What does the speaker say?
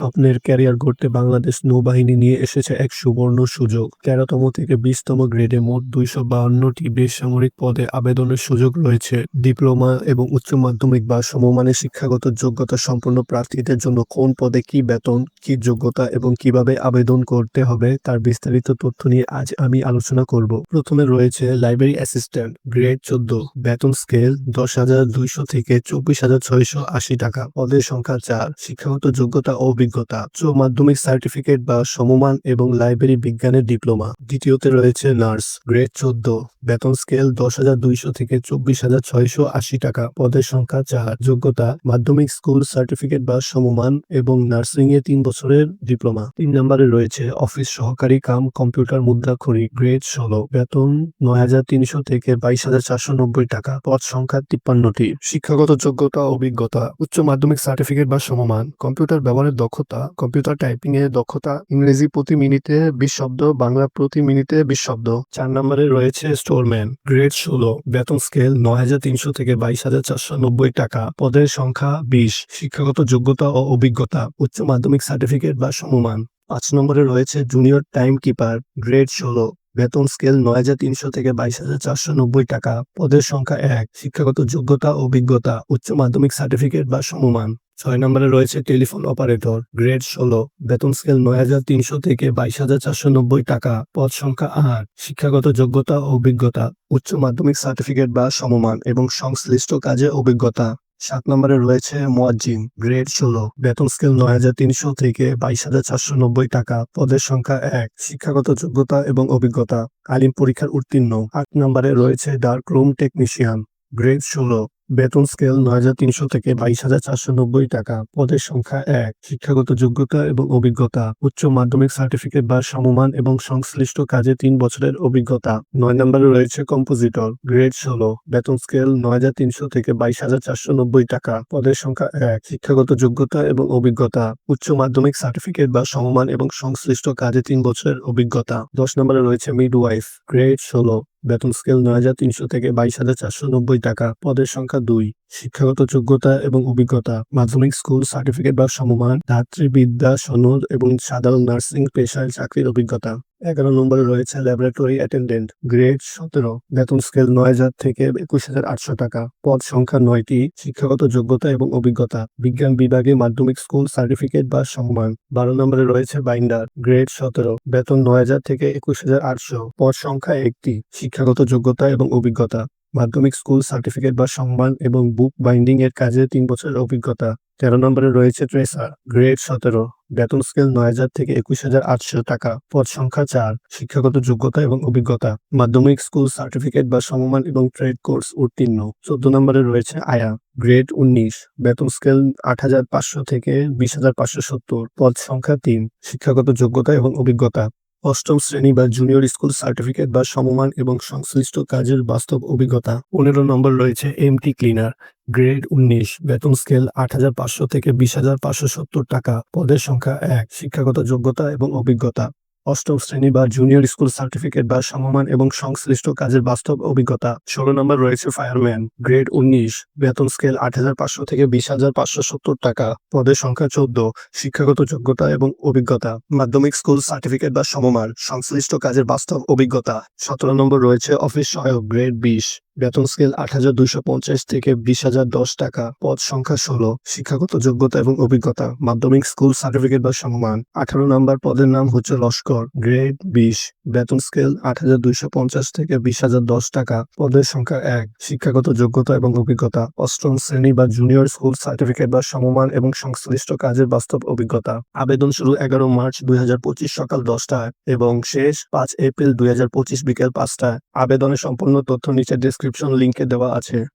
স্বপ্নের ক্যারিয়ার গড়তে বাংলাদেশ নৌবাহিনী নিয়ে এসেছে এক সুবর্ণ সুযোগ। তেরোতম থেকে বিশতম গ্রেডে মোট দুইশো বাউন্নটি বেসামরিক পদে আবেদনের সুযোগ রয়েছে। ডিপ্লোমা এবং উচ্চ মাধ্যমিক বা সমমানের শিক্ষাগত যোগ্যতা সম্পন্ন প্রার্থীদের জন্য কোন পদে কি বেতন, কি যোগ্যতা এবং কীভাবে আবেদন করতে হবে তার বিস্তারিত তথ্য নিয়ে আজ আমি আলোচনা করব। প্রথমে রয়েছে লাইব্রেরি অ্যাসিস্ট্যান্ট, গ্রেড চোদ্দ, বেতন স্কেল দশ হাজার দুইশো থেকে চব্বিশ হাজার ছয়শো আশি টাকা। পদের সংখ্যা চার, শিক্ষাগত যোগ্যতা ও অভিজ্ঞতা উচ্চ মাধ্যমিক সার্টিফিকেট বা সমমান এবং লাইব্রেরি বিজ্ঞানের ডিপ্লোমা। দ্বিতীয়তে রয়েছে নার্স, গ্রেড চোদ্দ, বেতন স্কেল দশ হাজার দুইশো থেকে চব্বিশ হাজার ছয়শো আশি টাকা। পদের সংখ্যা চার, যোগ্যতা, মাধ্যমিক স্কুল সার্টিফিকেট বা সমমান এবং নার্সিং এ তিন বছরের ডিপ্লোমা। তিন নম্বরে রয়েছে অফিস সহকারী কাম, কম্পিউটার মুদ্রাক্ষরী গ্রেড ষোলো, বেতন নয় হাজার তিনশো থেকে বাইশ হাজার চারশো নব্বই টাকা। পদ সংখ্যা তিপ্পান্নটি। শিক্ষাগত যোগ্যতা, অভিজ্ঞতা, উচ্চ মাধ্যমিক সার্টিফিকেট বা সমমান, কম্পিউটার ব্যবহারের দক্ষতা, কম্পিউটার টাইপিং এর দক্ষতা, ইংরেজি প্রতি মিনিটে বিশ শব্দ, বাংলা প্রতি মিনিটে বিশ শব্দ। চার নম্বরে রয়েছে স্টোরম্যান, গ্রেড ষোলো, বেতন স্কেল নয় হাজার তিনশো থেকে বাইশ হাজার চারশো নব্বই টাকা। পদের সংখ্যা বিশ, শিক্ষাগত যোগ্যতা ও অভিজ্ঞতা, উচ্চ মাধ্যমিক সার্টিফিকেট বা সমমান। পাঁচ নম্বরে রয়েছে জুনিয়র টাইম কিপার, গ্রেড ষোলো, বেতন স্কেল নয় হাজার তিনশো থেকে বাইশ হাজার চারশো নব্বই টাকা। পদের সংখ্যা এক, শিক্ষাগত যোগ্যতা, অভিজ্ঞতা, উচ্চ মাধ্যমিক সার্টিফিকেট বা সমমান। ছয় নম্বরে রয়েছে টেলিফোন অপারেটর, গ্রেড ষোলো, বেতন স্কেল নয় হাজার তিনশো থেকে বাইশ হাজার চারশো নব্বই টাকা, পদ সংখ্যা আট, শিক্ষাগত যোগ্যতা ও অভিজ্ঞতা, উচ্চ মাধ্যমিক সার্টিফিকেট বা সমমান এবং সংশ্লিষ্ট কাজে অভিজ্ঞতা। সাত নম্বরে রয়েছে মোয়াজ্জিন, গ্রেড ষোলো, বেতন স্কেল নয় হাজার তিনশো থেকে বাইশ হাজার চারশো নব্বই টাকা, পদের সংখ্যা এক, শিক্ষাগত যোগ্যতা এবং অভিজ্ঞতা। আলিম পরীক্ষার উত্তীর্ণ। আট নম্বরে রয়েছে ডার্ক রুম টেকনিশিয়ান, গ্রেড ষোলো বেতন স্কেল নয় হাজার তিনশো থেকে বাইশ হাজার চারশো নব্বই টাকা। পদের সংখ্যা এক, শিক্ষাগত যোগ্যতা এবং অভিজ্ঞতা, উচ্চ মাধ্যমিক সার্টিফিকেট বা সমমান এবং সংশ্লিষ্ট কাজে তিন বছরের অভিজ্ঞতা। নয় নম্বরে রয়েছে কম্পোজিটর, গ্রেড ষোলো, বেতন স্কেল নয় হাজার তিনশো থেকে বাইশ হাজার চারশো নব্বই টাকা। পদের সংখ্যা এক, শিক্ষাগত যোগ্যতা এবং অভিজ্ঞতা, উচ্চ মাধ্যমিক সার্টিফিকেট বা সমমান এবং সংশ্লিষ্ট কাজে তিন বছরের অভিজ্ঞতা। দশ নম্বরে রয়েছে মিডওয়াইফ, গ্রেড ষোলো বেতন স্কেল নয় হাজার তিনশো থেকে বাইশ হাজার চারশো নব্বই টাকা। পদের সংখ্যা দুই। শিক্ষাগত যোগ্যতা এবং অভিজ্ঞতা। মাধ্যমিক স্কুল সার্টিফিকেট বা সমমান। ধাত্রীবিদ্যা, সনদ এবং সাধারণ নার্সিং পেশায় চাকরির অভিজ্ঞতা। এগারো নম্বরে রয়েছে ল্যাবরেটরি অ্যাটেন্ডেন্ট গ্রেড সতেরো। বেতন স্কেল নয় হাজার থেকে একুশ হাজার আটশো টাকা। পদ সংখ্যা নয়টি, শিক্ষাগত যোগ্যতা এবং অভিজ্ঞতা। বিজ্ঞান বিভাগে মাধ্যমিক স্কুল সার্টিফিকেট বা সম্মান। বারো নম্বরে রয়েছে বাইন্ডার গ্রেড সতেরো। বেতন নয় হাজার থেকে একুশ হাজার আটশো। পদ সংখ্যা একটি, শিক্ষাগত যোগ্যতা এবং অভিজ্ঞতা। মাধ্যমিক স্কুল সার্টিফিকেট বা সম্মান এবং বুক বাইন্ডিং এর কাজে তিন বছরের অভিজ্ঞতা। তেরো নম্বরে রয়েছে ট্রেসার গ্রেড সতেরো, বেতন স্কেল নয় হাজার থেকে একুশ হাজার আটশো টাকা, পদ সংখ্যা চার, শিক্ষাগত যোগ্যতা এবং অভিজ্ঞতা। মাধ্যমিক স্কুল সার্টিফিকেট বা সমমান এবং ট্রেড কোর্স উত্তীর্ণ। চোদ্দ নম্বরে রয়েছে আয়া গ্রেড উনিশ, বেতন স্কেল আট হাজার পাঁচশো থেকে বিশ হাজার পাঁচশো সত্তর, পদ সংখ্যা তিন, শিক্ষাগত যোগ্যতা এবং অভিজ্ঞতা। অষ্টম শ্রেণি বা জুনিয়র স্কুল সার্টিফিকেট বা সমমান এবং সংশ্লিষ্ট কাজের বাস্তব অভিজ্ঞতা। পনেরো নম্বর রয়েছে এমটি ক্লিনার গ্রেড উনিশ, বেতন স্কেল আট হাজার পাঁচশো থেকে বিশ হাজার পাঁচশো সত্তর টাকা। পদের সংখ্যা এক, শিক্ষাগত যোগ্যতা এবং অভিজ্ঞতা। অষ্টম শ্রেণি বা জুনিয়র স্কুল সার্টিফিকেট বা সমমান এবং সংশ্লিষ্ট কাজের বাস্তব অভিজ্ঞতা। ষোলো নম্বর রয়েছে ফায়ারম্যান গ্রেড উনিশ, বেতন স্কেল আট হাজার পাঁচশো থেকে বিশ হাজার পাঁচশো সত্তর টাকা। পদের সংখ্যা চোদ্দ, শিক্ষাগত যোগ্যতা এবং অভিজ্ঞতা। মাধ্যমিক স্কুল সার্টিফিকেট বা সমমান, সংশ্লিষ্ট কাজের বাস্তব অভিজ্ঞতা। সতেরো নম্বর রয়েছে অফিস সহায়ক গ্রেড বিশ। বেতন স্কেল আট হাজার দুইশো পঞ্চাশ থেকে বিশ হাজার দশ টাকা, পদ সংখ্যা ষোলো, শিক্ষাগত যোগ্যতা এবং অভিজ্ঞতা, মাধ্যমিক স্কুল সার্টিফিকেট বা সমমান। আঠারো নম্বর পদের নাম হচ্ছে লস্কর, গ্রেড বিশ, বেতন স্কেল আট হাজার দুইশো পঞ্চাশ থেকে বিশ হাজার দশ টাকা, পদের সংখ্যা এক, শিক্ষাগত যোগ্যতা এবং অভিজ্ঞতা, অষ্টম শ্রেণি বা জুনিয়র স্কুল সার্টিফিকেট বা সমমান এবং সংশ্লিষ্ট কাজের বাস্তব অভিজ্ঞতা। আবেদন শুরু এগারো মার্চ দুই হাজার পঁচিশ সকাল দশটায় এবং শেষ পাঁচ এপ্রিল দুই হাজার পঁচিশ বিকেল পাঁচটায়। আবেদনের সম্পূর্ণ তথ্য নিচে ডিসক্রিপশন লিঙ্কে দেওয়া আছে।